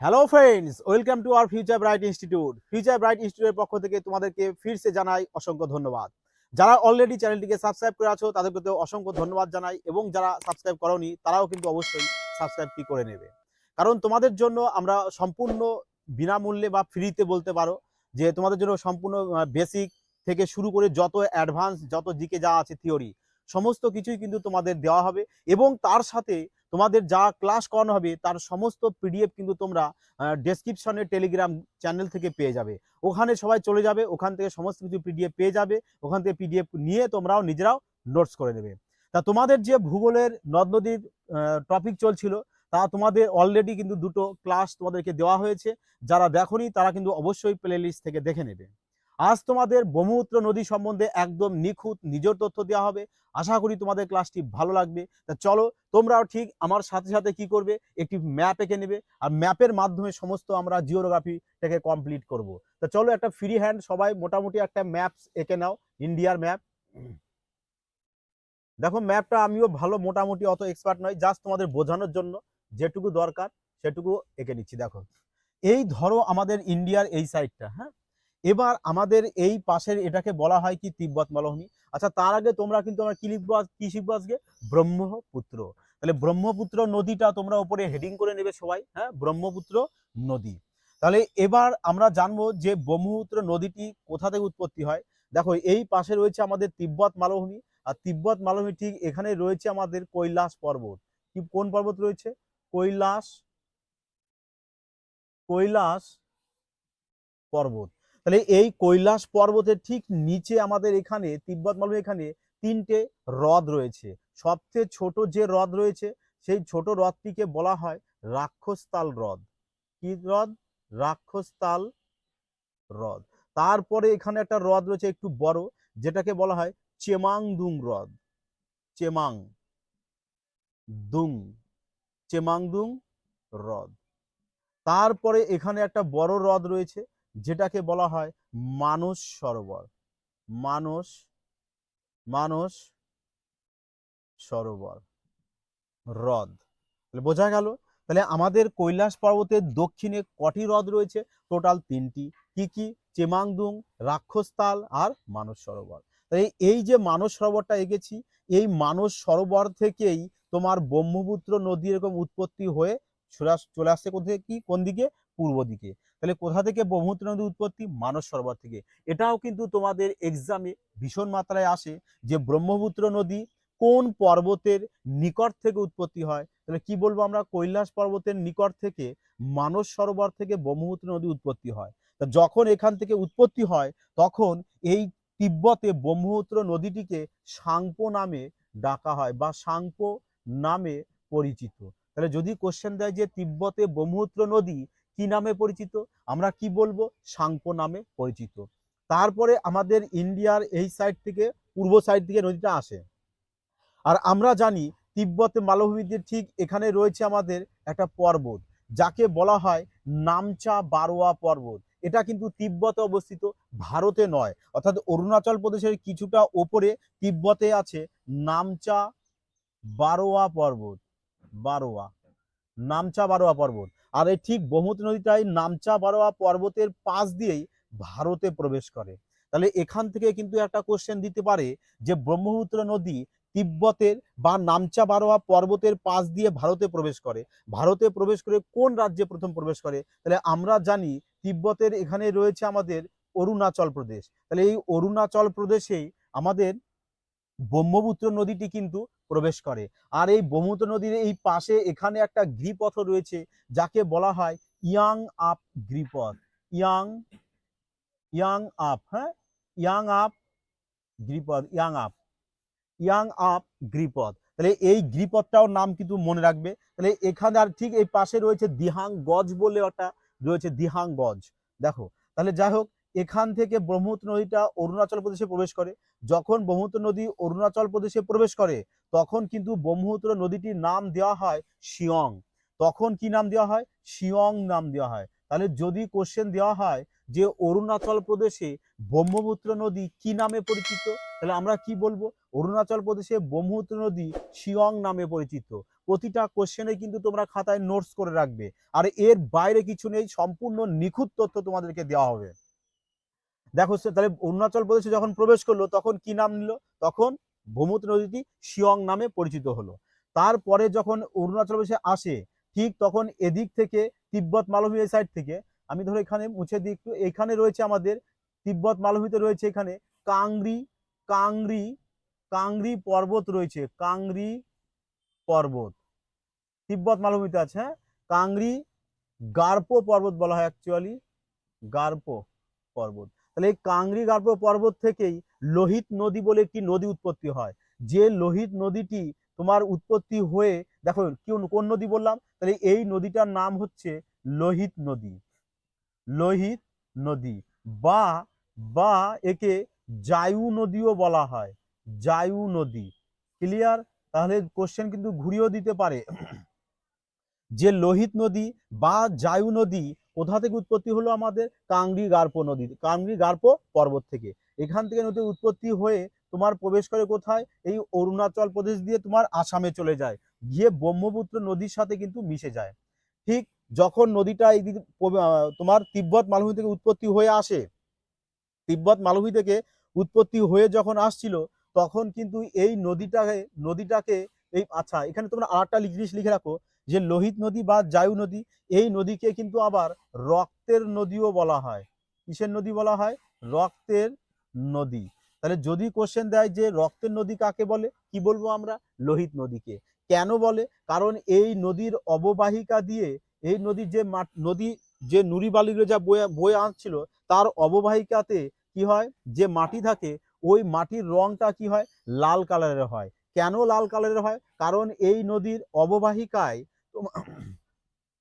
Hello friends welcome to our future bright institute future bright ইনস্টিটিউটের পক্ষ থেকে তোমাদেরকে ফিরসে জানাই অসংখ্য ধন্যবাদ। যারা অলরেডি চ্যানেলটিকে সাবস্ক্রাইব করে আছো, তাদেরকে তো অসংখ্য ধন্যবাদ জানাই এবং যারা সাবস্ক্রাইব করোনি, তারাও কিন্তু অবশ্যই সাবস্ক্রাইবটি করে নেবে। কারণ তোমাদের জন্য আমরা সম্পূর্ণ বিনামূল্যে বা ফ্রিতে বলতে পারো যে তোমাদের জন্য সম্পূর্ণ বেসিক থেকে শুরু করে যত অ্যাডভান্স যত জিকে যা আছে থিওরি সমস্ত কিছুই কিন্তু তোমাদের দেওয়া হবে এবং তার সাথে তোমাদের যা ক্লাস করানো হবে, তার সমস্ত পিডিএফ কিন্তু তোমরা ডেসক্রিপশনে টেলিগ্রাম চ্যানেল থেকে পেয়ে যাবে। ওখানে সবাই চলে যাবে, ওখান থেকে সমস্ত কিছু পিডিএফ পেয়ে যাবে, ওখান থেকে পিডিএফ নিয়ে তোমরাও নিজেরাও নোটস করে নেবে। তা তোমাদের যে ভূগোলের নদ নদীর টপিক চলছিল, তা তোমাদের অলরেডি কিন্তু দুটো ক্লাস তোমাদেরকে দেওয়া হয়েছে। যারা দেখোনি, তারা কিন্তু অবশ্যই প্লে থেকে দেখে নেবে। আজ তোমাদের ব্রহ্মপুত্র নদী সম্বন্ধে একদম নিখুঁত নিজের তথ্য দেওয়া হবে। আশা করি তোমাদের ক্লাসটি ভালো লাগবে। তা চলো, তোমরাও ঠিক আমার সাথে সাথে কি করবে? একটি ম্যাপ এঁকে নেবে। আর ম্যাপের মাধ্যমে সমস্ত আমরা জিওগ্রাফিটাকে কমপ্লিট করব। তা চলো একটা ফ্রি হ্যান্ড সবাই মোটামুটি একটা ম্যাপ এঁকে নাও ইন্ডিয়ার ম্যাপ দেখো ম্যাপটা আমিও ভালো মোটামুটি অত এক্সপার্ট নয় জাস্ট তোমাদের বোঝানোর জন্য যেটুকু দরকার সেটুকু এঁকে নিচ্ছি। দেখো, এই ধরো আমাদের ইন্ডিয়ার এই সাইডটা হ্যাঁ? এবার আমাদের এই পাশের এটাকে বলা হয় কি তিব্বত মালভূমি। আচ্ছা তার আগে তোমরা কিন্তু আমরা কি লিখব কি শিখব আজকে? ব্রহ্মপুত্র। তাহলে ব্রহ্মপুত্র নদীটা তোমরা উপরে হেডিং করে নেবে সবাই হ্যাঁ? ব্রহ্মপুত্র নদী। তাহলে এবার আমরা জানব যে ব্রহ্মপুত্র নদীটি কোথা থেকে উৎপত্তি হয়। দেখো, এই পাশে রয়েছে আমাদের তিব্বত মালভূমি, আর তিব্বত মালভূমি ঠিক এখানে রয়েছে আমাদের কৈলাস পর্বত। কি, কোন পর্বত রয়েছে? কৈলাস কৈলাস পর্বত। তাহলে এই কৈলাস পর্বতের ঠিক নিচে আমাদের এখানে, তিব্বত মালভূমি এখানে তিনটে হ্রদ রয়েছে। সবচেয়ে ছোট যে হ্রদ রয়েছে, সেই ছোট হ্রদটিকে বলা হয় রাক্ষসতাল হ্রদ। কি হ্রদ? রাক্ষসতাল হ্রদ। তারপরে এখানে একটা হ্রদ রয়েছে একটু বড়, যেটাকে বলা হয় চেমাংদুং হ্রদ। চেমাং দুং, চেমাংদুং হ্রদ। তারপরে এখানে একটা বড় হ্রদ রয়েছে যেটাকে বলা হয় মানস সরোবর। মানস মানস সরোবর। হ্রদ। তাহলে বোঝা গেল? তাহলে আমাদের কৈলাস পর্বতের দক্ষিণে কটি হ্রদ রয়েছে? টোটাল তিনটি। কি কি? চেমাংদুং, রাক্ষসতাল আর মানস সরোবর। তাই এই যে মানস সরোবরটা এঁকেছি, এই মানস সরোবর থেকেই তোমার ব্রহ্মপুত্র নদী এরকম উৎপত্তি হয়ে চলে আস- চলে আসছে কোথায় কি? কোন দিকে? পূর্ব দিকে। তাহলে কোথা থেকে ব্রহ্মপুত্র নদী উৎপত্তি? মানস সরোবর থেকে। এটাও কিন্তু তোমাদের এক্সামে ভীষণ মাত্রায় আসে যে ব্রহ্মপুত্র নদী কোন পর্বতের নিকট থেকে উৎপত্তি হয়। তাহলে কি বলব আমরা? কৈলাস পর্বতের নিকট থেকে মানস সরোবর থেকে ব্রহ্মপুত্র নদী উৎপত্তি হয়। তা যখন এখান থেকে উৎপত্তি হয়, তখন এই তিব্বতে ব্রহ্মপুত্র নদীটিকে সাংপো নামে ডাকা হয় বা সাংপো নামে পরিচিত। তাহলে যদি কোশ্চেন দেয় যে তিব্বতে ব্রহ্মপুত্র নদী কি নামে পরিচিত? আমরা কি বলব? সাংপো নামে পরিচিত। তারপরে আমাদের ইন্ডিয়ার এই সাইড থেকে, পূর্ব সাইড থেকে নদীটা আসে। আর আমরা জানি, তিব্বতে মালভূমিতে ঠিক এখানে রয়েছে আমাদের একটা পর্বত, যাকে বলা হয় নামচা বারোয়া পর্বত। এটা কিন্তু তিব্বতে অবস্থিত, ভারতে নয়। অর্থাৎ অরুণাচল প্রদেশের কিছুটা ওপরে তিব্বতে আছে নামচা বারোয়া পর্বত। বারোয়া। নামচা বারোয়া পর্বত। আর এই ঠিক ব্রহ্মপুত্র নদীটাই নামচা বারোয়া পর্বতের পাশ দিয়েই ভারতে প্রবেশ করে। তাহলে এখান থেকে কিন্তু একটা কোশ্চেন দিতে পারে যে ব্রহ্মপুত্র নদী তিব্বতের বা নামচা বারোয়া পর্বতের পাশ দিয়ে ভারতে প্রবেশ করে। ভারতে প্রবেশ করে কোন রাজ্যে প্রথম প্রবেশ করে? তাহলে আমরা জানি তিব্বতের এখানে রয়েছে আমাদের অরুণাচল প্রদেশ। তাহলে এই অরুণাচল প্রদেশেই আমাদের ব্রহ্মপুত্র নদীটি কিন্তু প্রবেশ করে। আর এই ব্রহ্মপুত্র নদীর এই পাশে এখানে একটা গিরিপথ রয়েছে, যাকে বলা হয় ইয়াং আপ গিরিপথ ইয়াং ইয়াং আপ হ্যাঁ? ইয়াং আপ গিরিপথ ইয়াং আপ। ইয়াং আপ গিরিপথ তাহলে এই গিরিপথটাও নাম কিন্তু মনে রাখবে। তাহলে এখানে আর ঠিক এই পাশে রয়েছে দিহাং গজ বলে একটা রয়েছে, দিহাং গজ। দেখো, তাহলে যাই হোক এখান থেকে ব্রহ্মপুত্র নদীটা অরুণাচল প্রদেশে প্রবেশ করে। যখন ব্রহ্মপুত্র নদী অরুণাচল প্রদেশে প্রবেশ করে, তখন কিন্তু ব্রহ্মপুত্র নদীটির নাম দেওয়া হয় শিয়ং। তখন কি নাম দেওয়া হয়? শিয়ং নাম দেওয়া হয়। তাহলে যদি কোশ্চেন দেওয়া হয় যে অরুণাচল প্রদেশে ব্রহ্মপুত্র নদী কি নামে পরিচিত? তাহলে আমরা কি বলব? অরুণাচল প্রদেশে ব্রহ্মপুত্র নদী শিয়ং নামে পরিচিত। প্রতিটা কোশ্চেনে কিন্তু তোমরা খাতায় নোটস করে রাখবে। আর এর বাইরে কিছু নেই, সম্পূর্ণ নিখুঁত তথ্য তোমাদেরকে দেওয়া হবে। দেখো তাহলে অরুণাচল প্রদেশে যখন প্রবেশ করল, তখন কি নাম নিল? তখন ব্রহ্মপুত্র নদীটি শিয়ং নামে পরিচিত হলো। তারপরে যখন অরুণাচল প্রদেশে আসে, ঠিক তখন এদিক থেকে তিব্বত মালভূমি এই সাইড থেকে, আমি ধরো এখানে মুছে দিই একটু, এখানে রয়েছে আমাদের তিব্বত মালভূমিতে রয়েছে এখানে কাংরি কাংরি কাংরি পর্বত রয়েছে, কাংরি পর্বত। তিব্বত মালভূমিতে আছে হ্যাঁ? কাংরি গার্পো পর্বত বলা হয় অ্যাকচুয়ালি গার্পো পর্বত। তাহলে এই কাংরি গার্পো পর্বত থেকেই লোহিত নদী বলে একটি নদী উৎপত্তি হয়। যে লোহিত নদীটি তোমার উৎপত্তি হয়ে, দেখো কি কোন নদী বললাম? তাহলে এই নদীটার নাম হচ্ছে লোহিত নদী। লোহিত নদী। বা বা একে জায়ু নদীও বলা হয়। জায়ু নদী। ক্লিয়ার তাহলে কোশ্চেন কিন্তু ঘুরিয়েও দিতে পারে। যে লোহিত নদী বা জায়ু নদী কোথা থেকে উৎপত্তি হলো আমাদের? কাংরি গার্পো নদী কাংরি গার্পো পর্বত থেকে। এখান থেকে নদীর উৎপত্তি হয়ে তোমার প্রবেশ করে কোথায়? এই অরুণাচল প্রদেশ দিয়ে তোমার আসামে চলে যায়। গিয়ে ব্রহ্মপুত্র নদীর সাথে কিন্তু মিশে যায়। ঠিক যখন নদীটা এই তোমার তিব্বত মালভূমি থেকে উৎপত্তি হয়ে আসে, তিব্বত মালভূমি থেকে উৎপত্তি হয়ে যখন আসছিল, তখন কিন্তু এই নদীটাকে নদীটাকে এই আচ্ছা এখানে তোমরা আরেকটা জিনিস লিখে রাখো। যে লোহিত নদী বা জায়ু নদী, এই নদীকে কিন্তু আবার রক্তের নদীও বলা হয়। কিসের নদী বলা হয়? রক্তের নদী। তাহলে যদি কোশ্চেন দেয় যে রক্তের নদী কাকে বলে? কি বলব আমরা? লোহিত নদীকে। কেন বলে? কারণ এই নদীর অববাহিকা দিয়ে, এই নদীর যে নদী যে নুড়ি বালিগুলো যা বয়ে বয়ে আনছিল, তার অববাহিকাতে কি হয়? যে মাটি থাকে, ওই মাটির রংটা কি হয়? লাল কালারের হয়। কেন লাল কালারের হয়? কারণ এই নদীর অববাহিকায়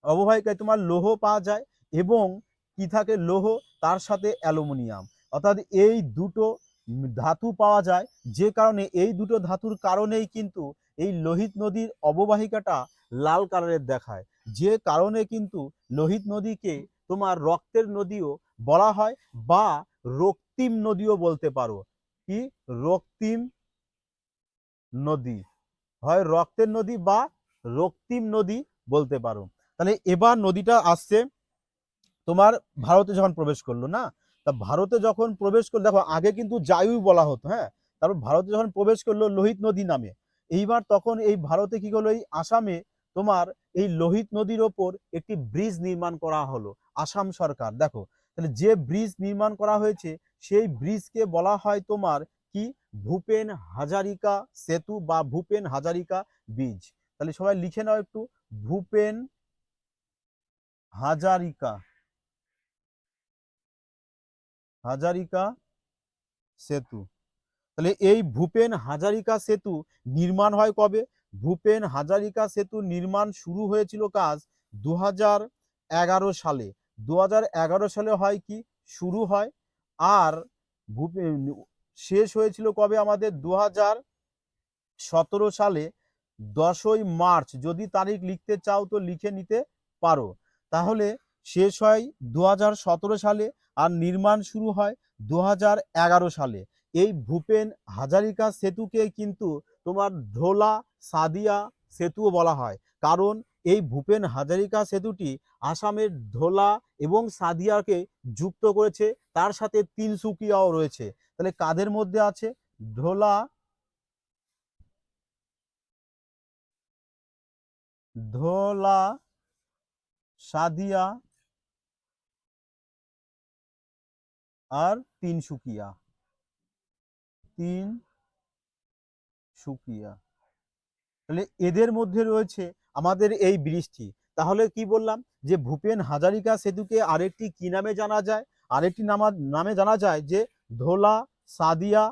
অববাহিকায় তোমার লৌহ পাওয়া যায় এবং কি থাকে লৌহ? তার সাথে অ্যালুমিনিয়াম। অর্থাৎ এই দুটো ধাতু পাওয়া যায়। যে কারণে এই দুটো ধাতুর কারণেই কিন্তু এই লোহিত নদীর অববাহিকাটা লাল কালারের দেখায়। যে কারণে কিন্তু লোহিত নদীকে তোমার রক্তের নদীও বলা হয় বা রক্তিম নদীও বলতে পারো। কি? রক্তিম নদী। হয় রক্তের নদী বা রক্তিম নদী বলতে পারো। তাহলে এবার নদীটা আসছে, তোমার ভারতে যখন প্রবেশ করল, না? তা ভারতে যখন প্রবেশ করল, দেখো, আগে কিন্তু জায়ু বলা হতো হ্যাঁ? তারপর ভারতে যখন প্রবেশ করল লোহিত নদী নামে, এইবার তখন এই ভারতে কি হলো এই আসামে তোমার এই লোহিত নদীর ওপর একটি ব্রিজ নির্মাণ করা হলো, আসাম সরকার। দেখো, তাহলে যে ব্রিজ নির্মাণ করা হয়েছে, সেই ব্রিজকে বলা হয় তোমার কি? ভূপেন হাজারিকা সেতু বা ভূপেন হাজারিকা ব্রিজ। তাহলে সবাই লিখে নাও একটু, ভূপেন হাজারিকা। হাজারিকা সেতু। তাহলে এই ভূপেন হাজারিকা সেতু নির্মাণ হয় কবে? ভূপেন হাজারিকা সেতু নির্মাণ শুরু হয়েছিল কাজ দু এগারো সালে। দু এগারো সালে হয় কি? শুরু হয়। আর ভূপেন, শেষ হয়েছিল কবে আমাদের? দু সতেরো সালে। দশই মার্চ। যদি তারিখ লিখতে চাও তো লিখে নিতে পারো। তাহলে শেষ হয় দু হাজার সতেরো সালে আর নির্মাণ শুরু হয় দু হাজার এগারো সালে। এই ভূপেন হাজারিকা সেতুকে কিন্তু তোমার ধোলা সাদিয়া সেতুও বলা হয়। কারণ এই ভূপেন হাজারিকা সেতুটি আসামের ধোলা এবং সাদিয়াকে যুক্ত করেছে। তার সাথে তিনসুকিয়াও রয়েছে। তাহলে কাদের মধ্যে আছে? ধোলা ধোলা সাদিয়া আর তিনসুকিয়া তিন সুকিয়া। তাহলে এদের মধ্যে রয়েছে আমাদের এই ব্রিজটি তাহলে কি বললাম যে ভূপেন হাজারিকা সেতুকে আরেকটি কি নামে জানা যায়? আরেকটি নামা নামে জানা যায় যে ধোলা সাদিয়া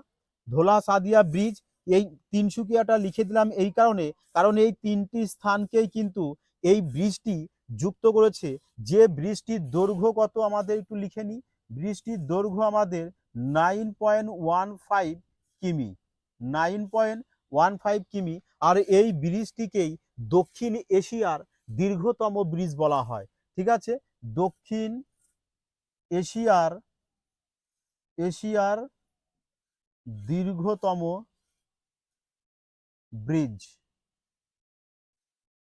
ধোলা সাদিয়া ব্রিজ এই তিনসুকিয়াটা লিখে দিলাম এই কারণে, কারণ এই তিনটি স্থানকেই কিন্তু এই ব্রিজটি যুক্ত করেছে। যে ব্রিজটির দৈর্ঘ্য কত আমাদের একটু লিখে নিই। ব্রিজটির দৈর্ঘ্য আমাদের নাইন পয়েন্ট ওয়ান ফাইভ কিমি, নাইন পয়েন্ট ওয়ান ফাইভ কিমি, আর এই ব্রিজটিকেই দক্ষিণ এশিয়ার দীর্ঘতম ব্রিজ বলা হয়। ঠিক আছে? দক্ষিণ এশিয়ার এশিয়ার দীর্ঘতম ব্রিজ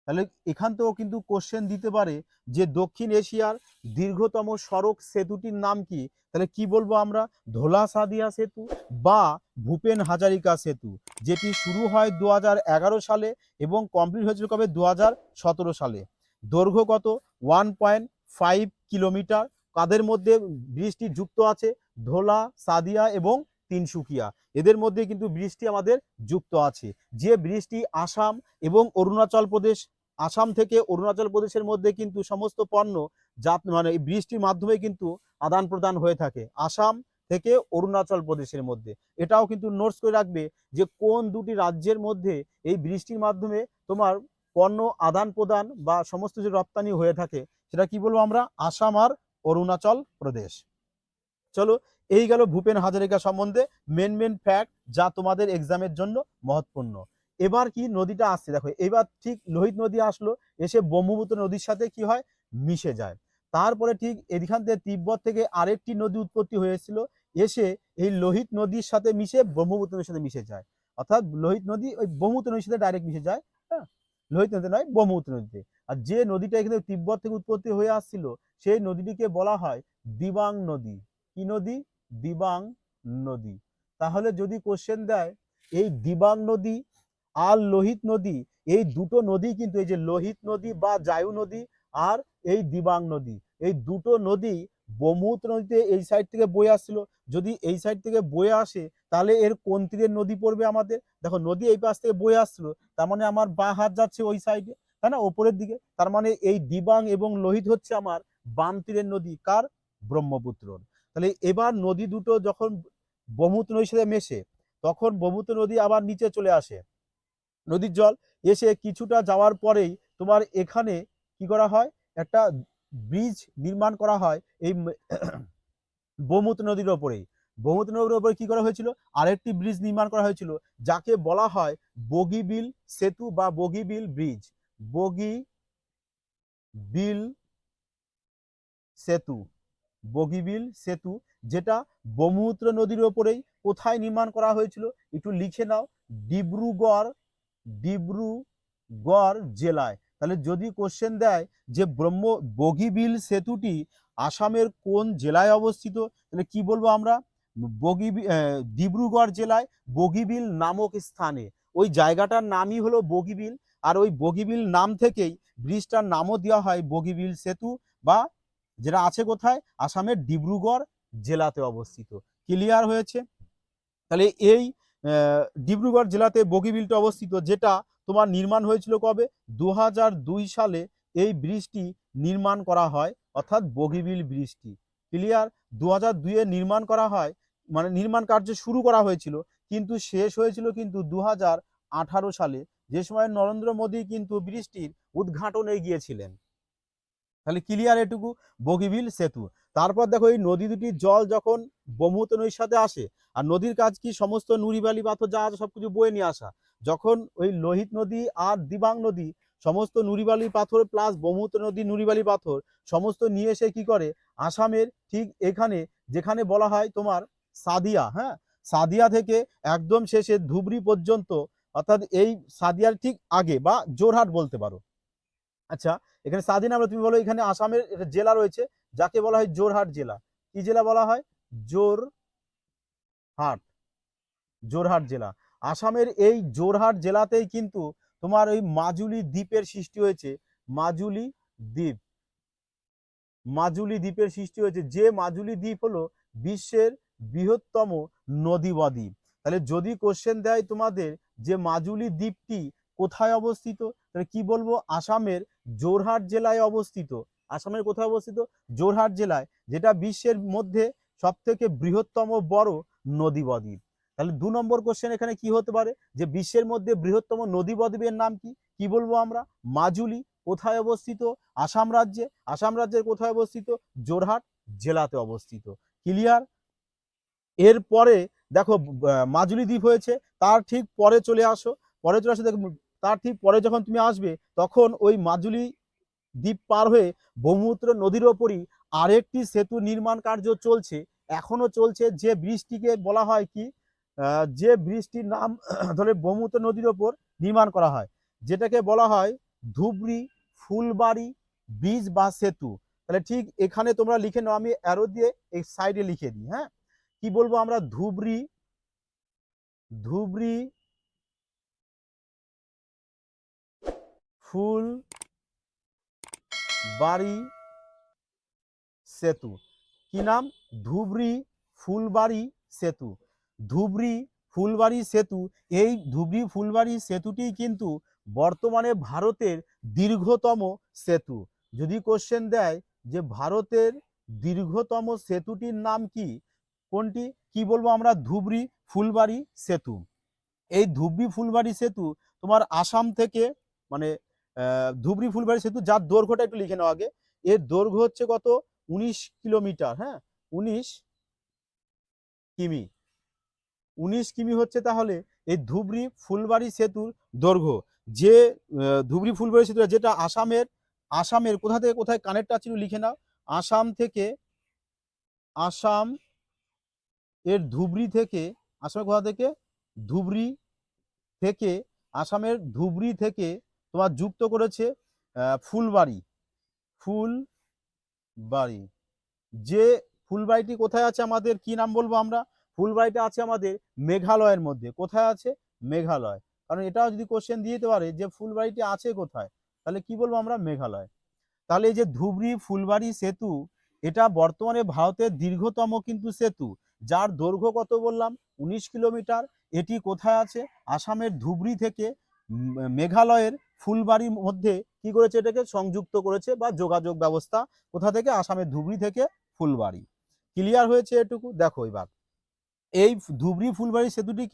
তাহলে এখান থেকেও কিন্তু কোশ্চেন দিতে পারে যে দক্ষিণ এশিয়ার দীর্ঘতম সড়ক সেতুটির নাম কি? তাহলে কি বলব আমরা? ধোলা সাদিয়া সেতু বা ভূপেন হাজারিকা সেতু, যেটি শুরু হয় দু হাজার এগারো সালে এবং কমপ্লিট হয়েছিল কবে? দু হাজার সতেরো সালে। দৈর্ঘ্য কত? ওয়ান পয়েন্ট ফাইভ কিলোমিটার কাদের মধ্যে ব্রিজটি যুক্ত আছে? ধোলা, সাদিয়া এবং তিনসুকিয়া এদের মধ্যে কিন্তু বৃষ্টি আমাদের যুক্ত আছে। যে বৃষ্টি আসাম এবং অরুণাচল প্রদেশ, আসাম থেকে অরুণাচল প্রদেশের মধ্যে কিন্তু সমস্ত পণ্য জাত মানে ব্রিজটির মাধ্যমে কিন্তু আদান প্রদান হয়ে থাকে আসাম থেকে অরুণাচল প্রদেশের মধ্যে। এটাও কিন্তু নোটস করে রাখবে যে কোন দুটি রাজ্যের মধ্যে এই বৃষ্টির মাধ্যমে তোমার পণ্য আদান প্রদান বা সমস্ত যে রপ্তানি হয়ে থাকে, সেটা কি বলব আমরা? আসাম আর অরুণাচল প্রদেশ। চলো এই গেল ভূপেন হাজারিকা সম্বন্ধে মেন মেন ফ্যাক্ট যা তোমাদের এক্সামের জন্য মহৎপূর্ণ। এবার কি নদীটা আসছে? দেখো, এবার ঠিক লোহিত নদী আসলো, এসে ব্রহ্মপুত্র নদীর সাথে কি হয়? মিশে যায়। তারপরে ঠিক এখান থেকে তিব্বত থেকে আরেকটি নদী উৎপত্তি হয়েছিল এসে এই লোহিত নদীর সাথে মিশে ব্রহ্মপুত্র নদীর সাথে মিশে যায়। অর্থাৎ লোহিত নদী ওই ব্রহ্মপুত্র নদীর সাথে ডাইরেক্ট মিশে যায় হ্যাঁ? লোহিত নদী নয়, ব্রহ্মপুত্র নদীতে। আর যে নদীটা এখানে তিব্বত থেকে উৎপত্তি হয়ে আসছিল, সেই নদীটিকে বলা হয় দিবাং নদী। কি নদী? দিবাং নদী। তাহলে যদি কোশ্চেন দেয়, এই দিবাং নদী আর লোহিত নদী, এই দুটো নদী কিন্তু এই যে লোহিত নদী বা জায়ু নদী আর এই দিবাং নদী, এই দুটো নদী ব্রহ্মপুত্র নদীতে এই সাইড থেকে বয়ে আসছিল। যদি এই সাইড থেকে বয়ে আসে, তাহলে এর কোন তীরের নদী পড়বে আমাদের? দেখো, নদী এই পাশ থেকে বয়ে আসছিল, তার মানে আমার বা হাত যাচ্ছে ওই সাইডে তাই না? ওপরের দিকে। তার মানে এই দিবাং এবং লোহিত হচ্ছে আমার বাম তীরের নদী, কার? ব্রহ্মপুত্রর। তাহলে এবার নদী দুটো যখন ব্রহ্মপুত্র নদীর সাথে মেশে, তখন ব্রহ্মপুত্র নদী আবার নিচে চলে আসে। নদীর জল এসে কিছুটা যাওয়ার পরেই তোমার এখানে কি করা হয়? একটা ব্রিজ নির্মাণ করা হয় এই ব্রহ্মপুত্র নদীর ওপরেই। ব্রহ্মপুত্র নদীর ওপরে কি করা হয়েছিল? আরেকটি ব্রিজ নির্মাণ করা হয়েছিল, যাকে বলা হয় বগিবিল সেতু বা বগিবিল ব্রিজ। বগি বিল সেতু। বগিবিল সেতু, যেটা ব্রহ্মপুত্র নদীর ওপরেই কোথায় নির্মাণ করা হয়েছিল, একটু লিখে নাও, ডিব্রুগড় ডিব্রুগড় জেলায়। তাহলে যদি কোশ্চেন দেয় যে ব্রহ্ম বগিবিল সেতুটি আসামের কোন জেলায় অবস্থিত, তাহলে কি বলব আমরা? বগিবি ডিব্রুগড় জেলায় বগিবিল নামক স্থানে। ওই জায়গাটার নামই হলো বগিবিল আর ওই বগিবিল নাম থেকেই ব্রিজটার নামও দেওয়া হয় বগিবিল সেতু বা যেটা আছে কোথায়? আসামের ডিব্রুগড় জেলাতে অবস্থিত। ক্লিয়ার হয়েছে? তাহলে এই ডিব্রুগড় জেলাতে বগিবিলটা অবস্থিত, যেটা তোমার নির্মাণ হয়েছিল কবে? দু হাজার দুই সালে এই ব্রিজটি নির্মাণ করা হয়, অর্থাৎ বগিবিল ব্রিজটি। ক্লিয়ার দু হাজার দুইয়ে নির্মাণ করা হয় মানে নির্মাণ কার্য শুরু করা হয়েছিল, কিন্তু শেষ হয়েছিল কিন্তু দু হাজার আঠারো সালে। যে সময় নরেন্দ্র মোদী কিন্তু ব্রিজটির উদ্ঘাটনে গিয়েছিলেন। তাহলে ক্লিয়ার এটুকু? বগিবিল সেতু। তারপর দেখো এই নদী দুটির জল যখন ব্রহ্মপুত্র নদীর সাথে আসে, আর নদীর কাজ কি? সমস্ত নুরিবালি পাথর, যা আছে সবকিছু বয়ে নিয়ে আসা। যখন ওই লোহিত নদী আর দিবাং নদী সমস্ত নুরিবালি পাথর প্লাস ব্রহ্মপুত্র নদী নুরিবালি পাথর সমস্ত নিয়ে এসে কি করে? আসামের ঠিক এখানে, যেখানে বলা হয় তোমার সাদিয়া হ্যাঁ? সাদিয়া থেকে একদম শেষে ধুবড়ি পর্যন্ত, অর্থাৎ এই সাদিয়ার ঠিক আগে, বা জোরহাট বলতে পারো। আচ্ছা এখানে স্বাধীন আমরা তুমি বলো এখানে আসামের একটা জেলা রয়েছে, যাকে বলা হয় জোরহাট জেলা। কি জেলা বলা হয়? জোরহাট। জোরহাট জেলা। আসামের এই জোরহাট জেলাতেই কিন্তু তোমার ওই মাজুলি দ্বীপের সৃষ্টি হয়েছে। মাজুলি দ্বীপ। মাজুলি দ্বীপের সৃষ্টি হয়েছে। যে মাজুলি দ্বীপ হলো বিশ্বের বৃহত্তম নদী বা দ্বীপ তাহলে যদি কোশ্চেন দেয় তোমাদের যে মাজুলি দ্বীপটি কোথায় অবস্থিত? তাহলে কি বলব? আসামের জোরহাট জেলায় অবস্থিত। আসামের কোথায় অবস্থিত? জোরহাট জেলায়, যেটা বিশ্বের মধ্যে সব থেকে বৃহত্তম বড় নদী বদ্বীপ। তাহলে দু নম্বর কোশ্চেন এখানে কি হতে পারে? যে বিশ্বের মধ্যে বৃহত্তম নদী বদ্বীপের নাম কি? কি বলব আমরা? মাজুলি কোথায় অবস্থিত? আসাম রাজ্যে, আসাম রাজ্যের কোথায় অবস্থিত? জোরহাট জেলাতে অবস্থিত। ক্লিয়ার এরপরে দেখো মাজুলি দ্বীপ হয়েছে, তার ঠিক পরে চলে আসো। পরে চলে আসো, দেখো তার ঠিক পরে যখন তুমি আসবে, তখন ওই মাজুলি দ্বীপ পার হয়ে ব্রহ্মপুত্র নদীর ওপরই আরেকটি সেতু নির্মাণ কার্য চলছে। এখনও চলছে যে ব্রিজটিকে বলা হয় কি যে ব্রিজটির নাম ধরে ব্রহ্মপুত্র নদীর ওপর নির্মাণ করা হয়। যেটাকে বলা হয় ধুবড়ি, ফুলবাড়ি, ব্রিজ বা সেতু। তাহলে ঠিক এখানে তোমরা লিখে নাও, আমি অ্যারো দিয়ে এই সাইডে লিখে দিই হ্যাঁ? কি বলব আমরা? ধুবড়ি ধুবড়ি ফুল, বাড়ি, সেতু। কি নাম? ধুবড়ি ফুলবাড়ি সেতু। ধুবড়ি ফুলবাড়ি সেতু, এই ধুবড়ি ফুলবাড়ি সেতুটি কিন্তু বর্তমানে ভারতের দীর্ঘতম সেতু। যদি কোশ্চেন দেয় যে ভারতের দীর্ঘতম সেতুটির নাম কি? কোনটি? কি বলব আমরা? ধুবড়ি ফুলবাড়ি সেতু। এই ধুবড়ি ফুলবাড়ি সেতু তোমার আসাম থেকে মানে ধুবড়ি ফুলবাড়ি সেতু, যার দৈর্ঘ্যটা একটু লিখে নাও আগে। এর দৈর্ঘ্য হচ্ছে কত? উনিশ কিলোমিটার হ্যাঁ? উনিশ কিমি। উনিশ কিমি হচ্ছে তাহলে এই ধুবড়ি ফুলবাড়ি সেতুর দৈর্ঘ্য। যে ধুবড়ি ফুলবাড়ি সেতু যেটা আসামের আসামের কোথা থেকে কোথায় কানেক্ট আছে লিখে নাও। আসাম থেকে, আসাম এর ধুবড়ি থেকে, আসামের কোথা থেকে? ধুবড়ি থেকে, আসামের ধুবড়ি থেকে তোমার যুক্ত করেছে ফুলবাড়ি। ফুলবাড়ি। যে ফুলবাড়িটি কোথায় আছে আমাদের? কি নাম বলব আমরা? ফুলবাড়িটা আছে আমাদের মেঘালয়ের মধ্যে। কোথায় আছে? মেঘালয়। কারণ এটাও যদি কোশ্চেন দিয়ে দিতে পারে যে ফুলবাড়িটি আছে কোথায়, তাহলে কি বলব আমরা? মেঘালয়। তাহলে এই যে ধুবড়ি ফুলবাড়ি সেতু, এটা বর্তমানে ভারতের দীর্ঘতম কিন্তু সেতু, যার দৈর্ঘ্য কত বললাম? উনিশ কিলোমিটার। এটি কোথায় আছে? আসামের ধুবড়ি থেকে মেঘালয়ের ফুলবাড়ির মধ্যে কি করেছে এটাকে? সংযুক্ত করেছে বা যোগাযোগ ব্যবস্থা কোথা থেকে? আসামের ধুবড়ি থেকে ফুলবাড়ি। ক্লিয়ার হয়েছে এটুকু? দেখো এবার। এই ধুবড়ি ফুলবাড়ি সেতুটি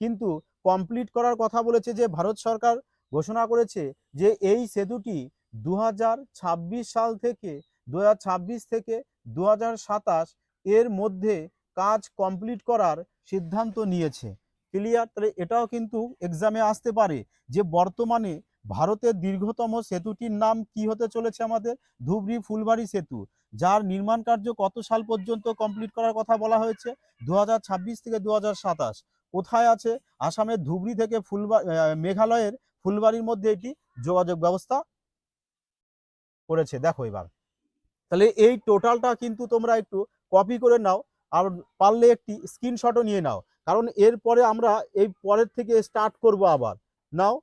কিন্তু কমপ্লিট করার কথা বলেছে যে ভারত সরকার ঘোষণা করেছে যে এই সেতুটি দু হাজার ছাব্বিশ সাল থেকে, দুহাজার ছাব্বিশ থেকে দু হাজার সাতাশ এর মধ্যে কাজ কমপ্লিট করার সিদ্ধান্ত নিয়েছে। ক্লিয়ার তাহলে এটাও কিন্তু এক্সামে আসতে পারে যে বর্তমানে ভারতের দীর্ঘতম সেতুটির নাম কি হতে চলেছে আমাদের? ধুবড়ি ফুলবাড়ি সেতু। যার নির্মাণ কার্য কত সাল পর্যন্ত কমপ্লিট করার কথা বলা হয়েছে? দু হাজার ছাব্বিশ থেকে দু হাজার সাতাশ। কোথায় আছে? আসামের ধুবড়ি থেকে ফুলবা মেঘালয়ের ফুলবাড়ির মধ্যে এটি যোগাযোগ ব্যবস্থা করেছে। দেখো এবার। তাহলে এই টোটালটা কিন্তু তোমরা একটু কপি করে নাও। আর পারলে একটি স্ক্রিনশটও নিয়ে নাও। কারণ এরপরে আমরা এই পরের থেকে স্টার্ট করব আবার। নাও।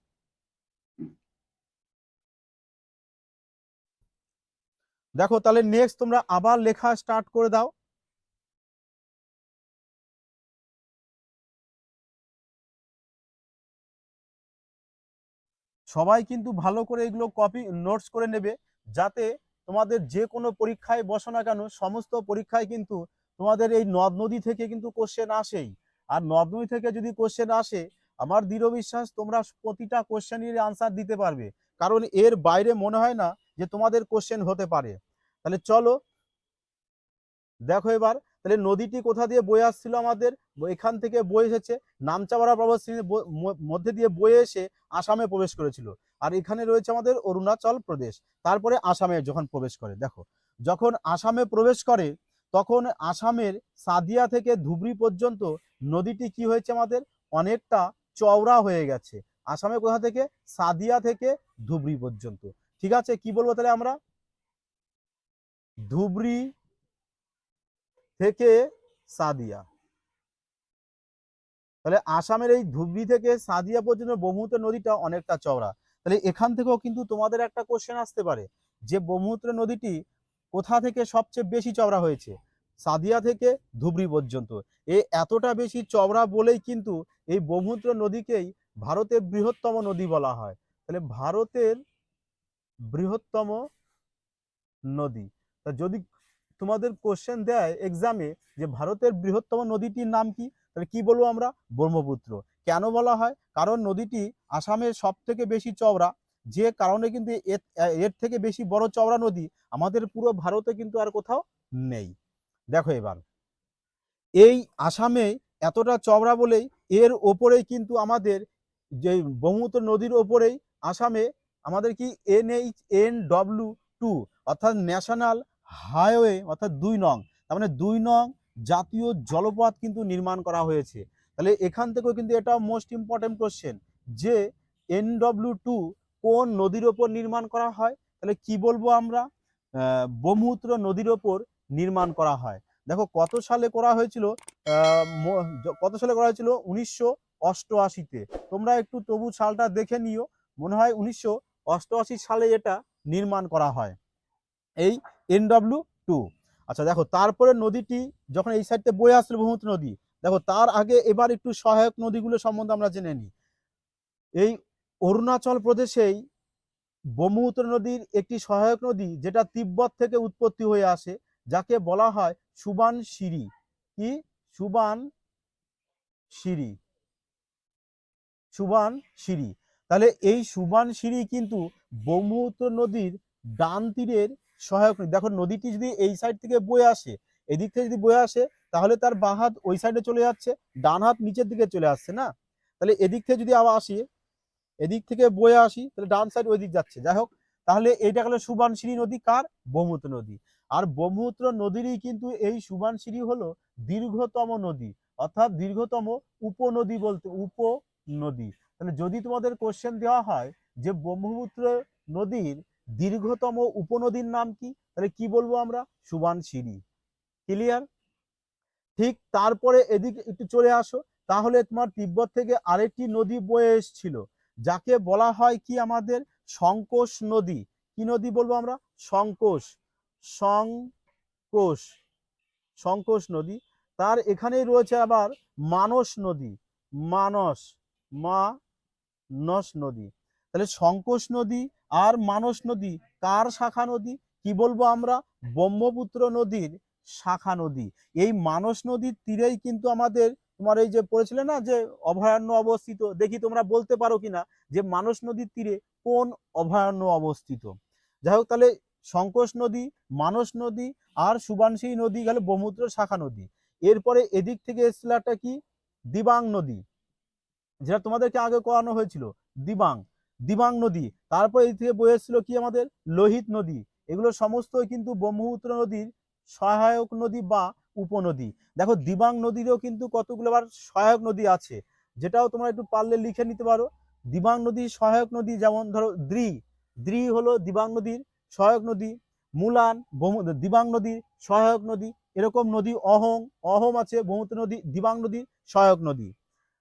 দেখো তাহলে নেক্সট তোমরা আবার লেখা স্টার্ট করে দাও। সবাই কিন্তু ভালো করে এগুলো কপি নোটস করে নেবে, যাতে তোমাদের যে কোনো পরীক্ষায় বসো না কেন, সমস্ত পরীক্ষায় কিন্তু তোমাদের এই নদ নদী থেকে কিন্তু কোশ্চেন আসেই। আর নদ থেকে যদি কোশ্চেন আসে, আমার দৃঢ় বিশ্বাস তোমরা প্রতিটা কোশ্চেনের আনসার দিতে পারবে। কারণ এর বাইরে মনে হয় না যে তোমাদের কোশ্চেন হতে পারে। তাহলে চলো, দেখো এবার, তাহলে নদীটি কোথা দিয়ে বয়ে আসছিল আমাদের? এখান থেকে বয়ে এসেছে, নামচাপাড়া পর্বত শ্রেণির মধ্যে দিয়ে বয়ে এসে আসামে প্রবেশ করেছিল। আর এখানে রয়েছে আমাদের অরুণাচল প্রদেশ, তারপরে আসামে যখন প্রবেশ করে। দেখো, যখন আসামে প্রবেশ করে তখন আসামের সাদিয়া থেকে ধুবড়ি পর্যন্ত নদীটি কি হয়েছে আমাদের? অনেকটা চওড়া হয়ে গেছে। আসামে কোথা থেকে? সাদিয়া থেকে ধুবড়ি পর্যন্ত। ঠিক আছে? কি বলব তাহলে আমরা? ধুবড়ি থেকে সাদিয়া। তাহলে আসামের এই ধুবড়ি থেকে সাদিয়া পর্যন্ত ব্রহ্মপুত্র নদীটা অনেকটা চওড়া। তাহলে এখান থেকেও কিন্তু তোমাদের একটা কোশ্চেন আসতে পারে। যে ব্রহ্মপুত্র নদীটি কোথা থেকে সবচেয়ে বেশি চওড়া হয়েছে? সাদিয়া থেকে ধুবড়ি পর্যন্ত। এই এতটা বেশি চওড়া বলেই কিন্তু এই ব্রহ্মপুত্র নদীকেই ভারতের বৃহত্তম নদী বলা হয়। তাহলে ভারতের বৃহত্তম নদী। তা যদি তোমাদের কোশ্চেন দেয় এক্সামে যে ভারতের বৃহত্তম নদীটির নাম কি? তাহলে কি বলব আমরা? ব্রহ্মপুত্র। কেন বলা হয়? কারণ নদীটি আসামের সব থেকে বেশি চওড়া। যে কারণে কিন্তু এর থেকে বেশি বড় চওড়া নদী আমাদের পুরো ভারতে কিন্তু আর কোথাও নেই। দেখো এবার। এই আসামে এতটা চওড়া বলেই এর ওপরেই কিন্তু আমাদের যে ব্রহ্মপুত্র নদীর ওপরেই আসামে আমাদের কি এনএইচ এন ডব্লিউ টু অর্থাৎ ন্যাশনাল হাইওয়ে অর্থাৎ দুই নং, তার মানে দুই নং জাতীয় জলপথ কিন্তু নির্মাণ করা হয়েছে। তাহলে এখান থেকেও কিন্তু এটা মোস্ট ইম্পর্টেন্ট কোশ্চেন যে এন ডব্লিউ টু কোন নদীর ওপর নির্মাণ করা হয়? তাহলে কি বলব আমরা? ব্রহ্মপুত্র নদীর ওপর নির্মাণ করা হয়। দেখো কত সালে করা হয়েছিল? কত সালে করা হয়েছিল? উনিশশো অষ্টআশিতে। তোমরা একটু তবু সালটা দেখে নিও। মনে হয় উনিশশো অষ্টআশি সালে এটা নির্মাণ করা হয়। এই এনডব্লিউ টু। আচ্ছা দেখো তারপরে নদীটি যখন এই সাইডে বয়ে আসছিল ব্রহ্মপুত্র নদী, দেখো তার আগে এবার একটু সহায়ক নদীগুলো সম্বন্ধে আমরা জেনে নিই। এই অরুণাচল প্রদেশেই ব্রহ্মপুত্র নদীর একটি সহায়ক নদী যেটা তিব্বত থেকে উৎপত্তি হয়ে আসে, যাকে বলা হয় সুবান সিরি কি? সুবান সিরি সুবান সিরি তাহলে এই সুবান সিরি কিন্তু ব্রহ্মপুত্র নদীর ডান তীরের সহায়ক নদী। দেখো, নদীটি যদি এই সাইড থেকে বয়ে আসে, এদিক থেকে যদি বয়ে আসে, তাহলে তার বাঁ হাত ওই সাইডে চলে যাচ্ছে, ডান হাত নিচের দিকে চলে আসছে না? তাহলে এদিক থেকে যদি আবার আসি এদিক থেকে বয়ে আসি, তাহলে ডান সাইড ওই দিক যাচ্ছে। যাই হোক, তাহলে এইটা হলো সুবানশিরি নদী কার? ব্রহ্মপুত্র নদী। আর ব্রহ্মপুত্র নদীরই কিন্তু এই সুবানশিরি হলো দীর্ঘতম নদী, অর্থাৎ দীর্ঘতম উপনদী বলতে, উপনদী। তাহলে যদি তোমাদের কোশ্চেন দেওয়া হয় যে ব্রহ্মপুত্র নদীর দীর্ঘতম উপনদীর নাম কি, তাহলে কি বলব আমরা? সুবানশিরি ক্লিয়ার ঠিক তারপরে এদিকে একটু চলে আসো, তাহলে তোমার তিব্বত থেকে আরেকটি নদী বয়ে এসেছিল। যাকে বলা হয় কি আমাদের সংকোষ নদী? কি নদী বলব আমরা? সংকোষ। সংকোষ। সংকোষ নদী। তার এখানেই রয়েছে আবার মানস নদী। মানস। মানস নদী। তাহলে সংকোষ নদী আর মানস নদী কার শাখা নদী? কি বলব আমরা? ব্রহ্মপুত্র নদীর শাখা নদী। এই মানস নদীর তীরেই কিন্তু আমাদের তোমার এই যে পড়েছিলে না যে অভয়ারণ্য অবস্থিত, দেখি তোমরা বলতে পারো কিনা যে মানস নদীর তীরে কোন অভয়ারণ্য অবস্থিত? যাই হোক, তাহলে সংকোষ নদী, মানস নদী আর সুবানশী নদী গেলে ব্রহ্মপুত্র শাখা নদী। এরপরে এদিক থেকে এসেছিল একটা কি? দিবাং নদী। যেটা তোমাদেরকে আগে করানো হয়েছিল, দিবাং। দিবাং নদী। তারপর এই থেকে বয়ে এসেছিল কি আমাদের? লোহিত নদী। এগুলো সমস্ত কিন্তু ব্রহ্মপুত্র নদীর সহায়ক নদী বা উপনদী। দেখো দিবাং নদীরও কিন্তু কতগুলো আবার সহায়ক নদী আছে, যেটাও তোমরা একটু পারলে লিখে নিতে পারো। দিবাং নদীর সহায়ক নদী যেমন ধরো দ্রি দ্রি হলো দিবাং নদীর সহায়ক নদী, মুলান দিবাং নদীর সহায়ক নদী, এরকম নদী অহং অহম আছে ব্রহ্মপুত্র নদী, দিবাং নদীর সহায়ক নদী।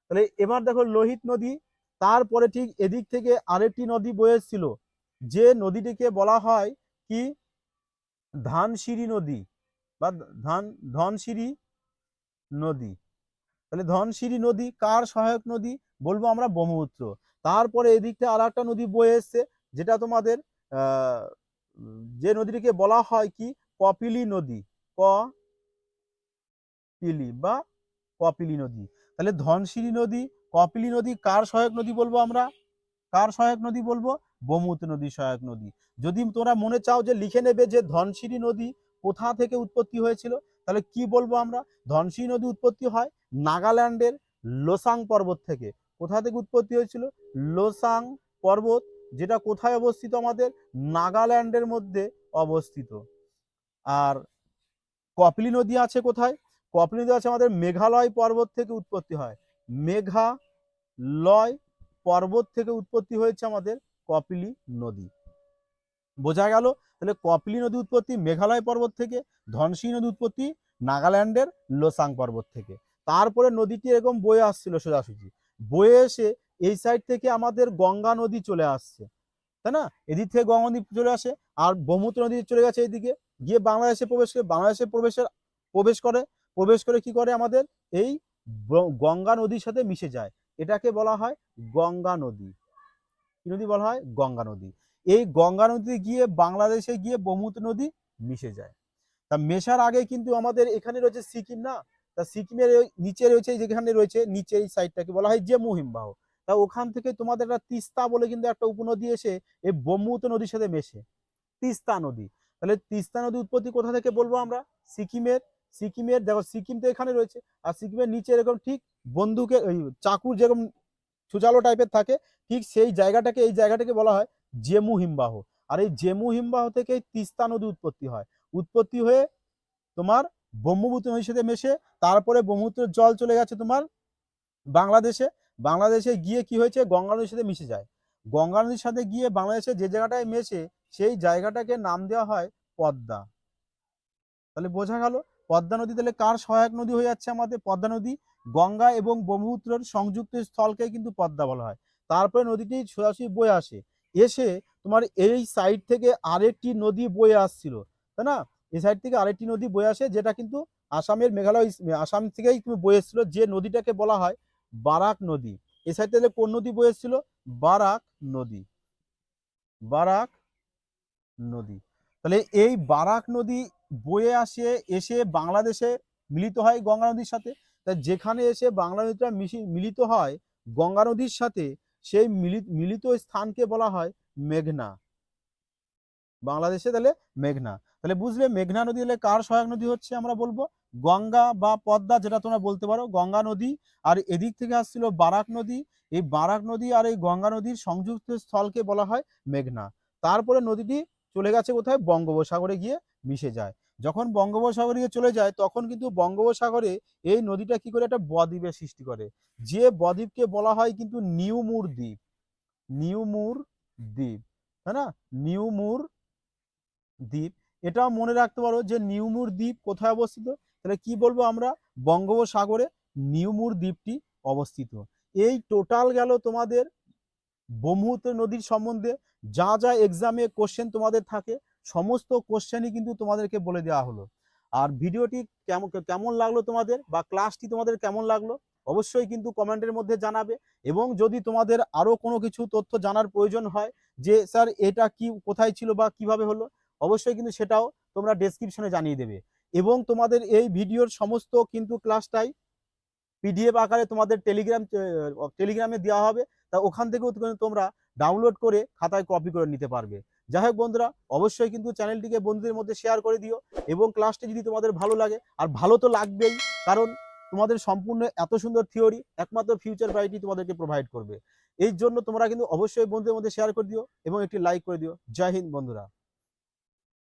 তাহলে এবার দেখো লোহিত নদী, তারপরে ঠিক এদিক থেকে আরেকটি নদী বয়ে এসেছিল, যে নদীটিকে বলা হয় কি? ধানসিঁড়ি নদী। বা ধান, ধনশিরি নদী। তাহলে ধনশিরি নদী কার সহায়ক নদী? বলব আমরা ব্রহ্মপুত্র। তারপরে এদিকটা আর একটা নদী বয়ে এসছে, যেটা তোমাদের যে নদীটিকে বলা হয় কি? কপিলি নদী। কপিলি বা কপিলি নদী। তাহলে ধনশিরি নদী, কপিলি নদী কার সহায়ক নদী বলব আমরা? কার সহায়ক নদী বলব? ব্রহ্মপুত্র নদী সহায়ক নদী। যদি তোমরা মনে চাও যে লিখে নেবে যে ধনসিঁড়ি নদী কোথা থেকে উৎপত্তি হয়েছিল? তাহলে কি বলব আমরা? ধনসিঁড়ি নদী উৎপত্তি হয় নাগাল্যান্ডের লোসাং পর্বত থেকে। কোথা থেকে উৎপত্তি হয়েছিল? লোসাং পর্বত, যেটা কোথায় অবস্থিত আমাদের? নাগাল্যান্ডের মধ্যে অবস্থিত। আর কপিলি নদী আছে কোথায়? কপিলি নদী আছে আমাদের মেঘালয় পর্বত থেকে উৎপত্তি হয়। মেঘালয় পর্বত থেকে উৎপত্তি হয়েছে আমাদের কপিলি নদী। বোঝা গেল, তাহলে কপিলি নদী উৎপত্তি মেঘালয় পর্বত থেকে ধনসিং নদী উৎপত্তি নাগাল্যান্ডের লোসাং পর্বত থেকে। তারপরে নদীটি এরকম বয়ে আসছিল সোজাসুজি। বয়ে এসে এই সাইড থেকে আমাদের গঙ্গা নদী চলে আসছে, তাই না? এদিক থেকে গঙ্গা নদী চলে আসে, আর ব্রহ্মপুত্র নদী চলে গেছে এইদিকে। গিয়ে বাংলাদেশে প্রবেশ করে, বাংলাদেশে প্রবেশের, প্রবেশ করে প্রবেশ করে কি করে আমাদের? এই গঙ্গা নদীর সাথে মিশে যায়। এটাকে বলা হয় গঙ্গা নদী। কি নদী বলা হয়? গঙ্গা নদী। এই গঙ্গা নদী গিয়ে বাংলাদেশে গিয়ে ব্রহ্মপুত্র নদী মিশে যায়। তা মেশার আগে কিন্তু আমাদের এখানে রয়েছে সিকিম না? তা সিকিমের নিচে রয়েছে যেখানে রয়েছে, নিচে এই সাইডটাকে বলা হয় যে হিমবাহ। তা ওখান থেকে তোমাদের একটা তিস্তা বলে কিন্তু একটা উপনদী এসে এই ব্রহ্মপুত্র নদীর সাথে মেশে। তিস্তা নদী। তাহলে তিস্তা নদী উৎপত্তি কোথা থেকে বলব আমরা? সিকিমের সিকিমের, দেখো সিকিম তো এখানে রয়েছে, আর সিকিমের নিচে এরকম ঠিক বন্দুকের ওই চাকুর যেরকম সুচালো টাইপের থাকে, ঠিক সেই জায়গাটাকে, এই জায়গাটাকে বলা হয় জেমু হিমবাহ। আর এই জেমু হিমবাহ থেকে তিস্তা নদী উৎপত্তি হয়। উৎপত্তি হয়ে তোমার ব্রহ্মপুত্র নদীর সাথে মেশে তারপরে ব্রহ্মপুত্রের জল চলে গেছে তোমার বাংলাদেশে। বাংলাদেশে গিয়ে কি হয়েছে? গঙ্গা নদীর সাথে মিশে যায়। গঙ্গা নদীর সাথে গিয়ে বাংলাদেশে যে জায়গাটায় মেশে সেই জায়গাটাকে নাম দেওয়া হয় পদ্মা। তাহলে বোঝা গেল, পদ্মা নদী তাহলে কার সহায়ক নদী হয়ে যাচ্ছে আমাদের? পদ্মা নদী গঙ্গা এবং ব্রহ্মপুত্রের সংযুক্ত স্থলকে কিন্তু পদ্মা বলা হয়। তারপরে নদীটি সোজাসুজি বয়ে আসে। এসে তোমার এই সাইড থেকে আরেকটি নদী বয়ে আসছিল, তাই না? এই সাইড থেকে আরেকটি নদী বয়ে আসে, যেটা কিন্তু আসামের মেঘালয়, আসাম থেকেই তুমি বয়ে এসেছিল, যে নদীটাকে বলা হয় বারাক নদী। এই সাইড থেকে কোন নদী বয়ে এসেছিল? বারাক নদী। বারাক নদী। তাহলে এই বারাক নদী বয়ে আসে, এসে বাংলাদেশে মিলিত হয় গঙ্গা নদীর সাথে। তাই যেখানে এসে বাংলা নদীটা মিলিত হয় গঙ্গা নদীর সাথে সেই মিলিত মিলিত স্থানকে বলা হয় মেঘনা। বাংলাদেশে তাহলে মেঘনা। তাহলে বুঝলে মেঘনা নদী হলে কার সহায়ক নদী হচ্ছে আমরা বলব? গঙ্গা বা পদ্মা যেটা তোমরা বলতে পারো, গঙ্গা নদী। আর এদিক থেকে আসছিল বারাক নদী। এই বারাক নদী আর এই গঙ্গা নদীর সংযুক্ত স্থলকে বলা হয় মেঘনা। তারপরে নদীটি চলে গেছে কোথায়? বঙ্গোপসাগরে গিয়ে মিশে যায়। যখন বঙ্গোপসাগরে চলে যায়, তখন কিন্তু বঙ্গোপসাগরে এই নদীটা কি করে একটা বদ্বীপের সৃষ্টি করে। যে বদ্বীপকে বলা হয় কিন্তু নিউমুর দ্বীপ। নিউমুর দ্বীপ, তাই না? নিউমুর দ্বীপ। এটাও মনে রাখতে পারো যে নিউমুর দ্বীপ কোথায় অবস্থিত? তাহলে কি বলব আমরা? বঙ্গোপসাগরে নিউমুর দ্বীপটি অবস্থিত। এই টোটাল গেল তোমাদের ব্রহ্মপুত্র নদীর সম্বন্ধে। যা যা এক্সামে কোশ্চেন তোমাদের থাকে সমস্ত কোশ্চেনই কিন্তু তোমাদেরকে বলে দেওয়া হলো। আর ভিডিওটি কেমন কেমন লাগল তোমাদের বা ক্লাসটি তোমাদের কেমন লাগল অবশ্যই কিন্তু কমেন্টের মধ্যে জানাবে এবং যদি তোমাদের আরও কোনো কিছু তথ্য জানার প্রয়োজন হয় যে, স্যার, এটা কি, কোথায় ছিল বা কীভাবে হলো? অবশ্যই কিন্তু সেটাও তোমরা ডেসক্রিপশনে জানিয়ে দেবে। এবং তোমাদের এই ভিডিওর সমস্ত কিন্তু ক্লাসটাই পিডিএফ আকারে তোমাদের টেলিগ্রাম টেলিগ্রামে দেওয়া হবে। তা ওখান থেকেও তুমি- তোমরা ডাউনলোড করে খাতায় কপি করে নিতে পারবে। যাই হোক বন্ধুরা, অবশ্যই কিন্তু চ্যানেলটিকে বন্ধুদের মধ্যে শেয়ার করে দিও এবং ক্লাসটি যদি তোমাদের ভালো লাগে, আর ভালো তো লাগবেই, কারণ তোমাদের সম্পূর্ণ এত সুন্দর থিওরি একমাত্র ফিউচার ব্রাইটি তোমাদেরকে প্রোভাইড করবে। এই জন্য তোমরা কিন্তু অবশ্যই বন্ধুদের মধ্যে শেয়ার করে দিও এবং একটি লাইক করে দিও। জয় হিন্দ বন্ধুরা।